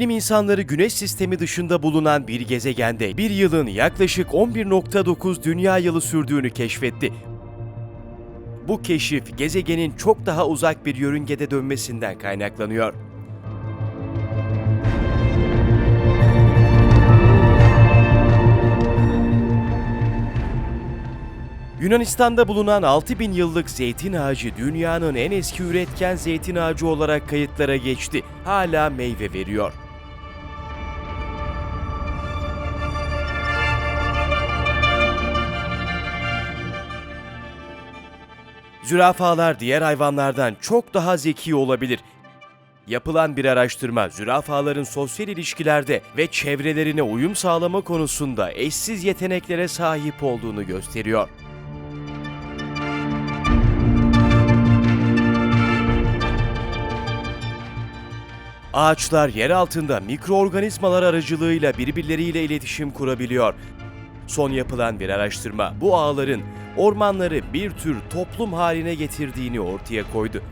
Bilim insanları Güneş sistemi dışında bulunan bir gezegende bir yılın yaklaşık 11.9 dünya yılı sürdüğünü keşfetti. Bu keşif gezegenin çok daha uzak bir yörüngede dönmesinden kaynaklanıyor. Yunanistan'da bulunan 6000 yıllık zeytin ağacı dünyanın en eski üretken zeytin ağacı olarak kayıtlara geçti. Hala meyve veriyor. Zürafalar diğer hayvanlardan çok daha zeki olabilir. Yapılan bir araştırma zürafaların sosyal ilişkilerde ve çevrelerine uyum sağlama konusunda eşsiz yeteneklere sahip olduğunu gösteriyor. Ağaçlar yer altında mikroorganizmalar aracılığıyla birbirleriyle iletişim kurabiliyor. Son yapılan bir araştırma bu ağların ormanları bir tür toplum haline getirdiğini ortaya koydu.